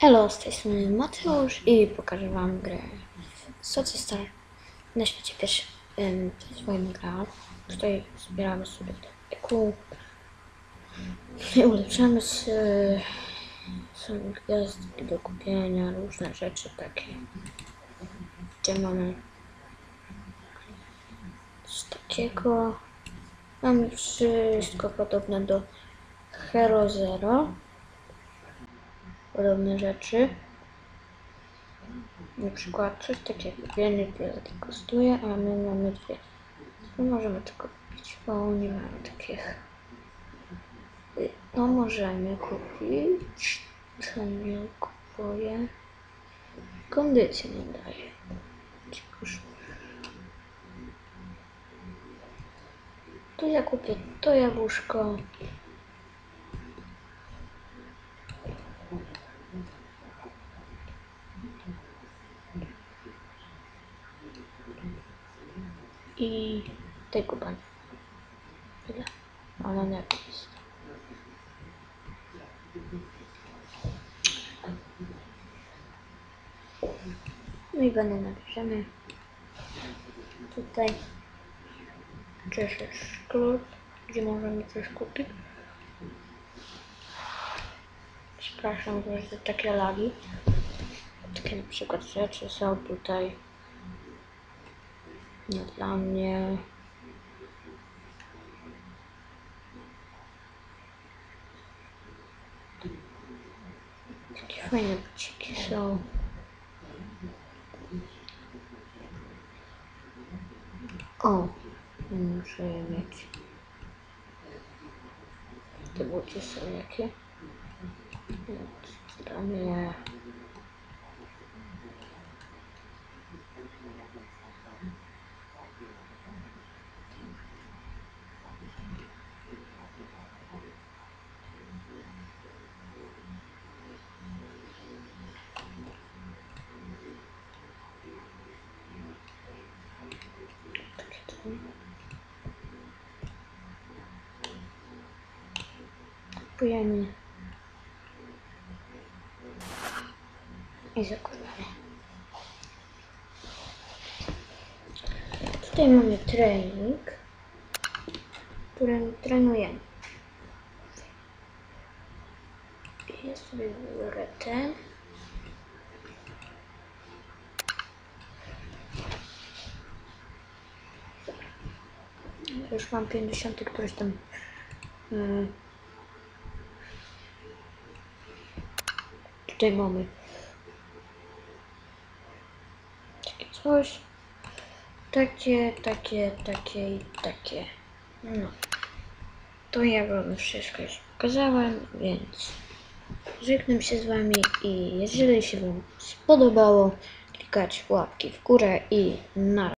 Hello, z tej strony Mateusz i pokażę wam grę Socystar na świecie pierwszym. Ym, To jest moja gra. Tutaj zbieramy sobie EQ i ulepszamy się. Są gwiazdki do kupienia, różne rzeczy takie. Gdzie mamy coś takiego. Mamy wszystko podobne do Hero Zero podobne rzeczy. Na przykład coś takiego, jeden bilet kosztuje, a my mamy dwie. To możemy to kupić, bo nie mamy takich. No możemy kupić. Co nie kupuję? Kondycję nie daje. Cóż. To ja kupię to jabłuszko. I tego pana. Tyle. Ona nie jest. No i banana bierzemy. Tutaj Czeszysz sklep, gdzie możemy coś kupić. Przepraszam, że takie lagi. Takie na przykład rzeczy są tutaj. No dla mnie. Takie fajne buciki są. O, muszę je mieć. Te buty są jakie? Dla mnie. To. Kupujemy. I zakładamy. Tutaj mamy trening, którym trenujemy. Ja sobie wybiorę ten. Już mam 50 któryś tam. Yy, tutaj mamy takie coś. Takie, takie, takie i takie. No. To ja wam wszystko już pokazałem, więc żegnam się z wami i jeżeli się wam spodobało, klikać łapki w górę i na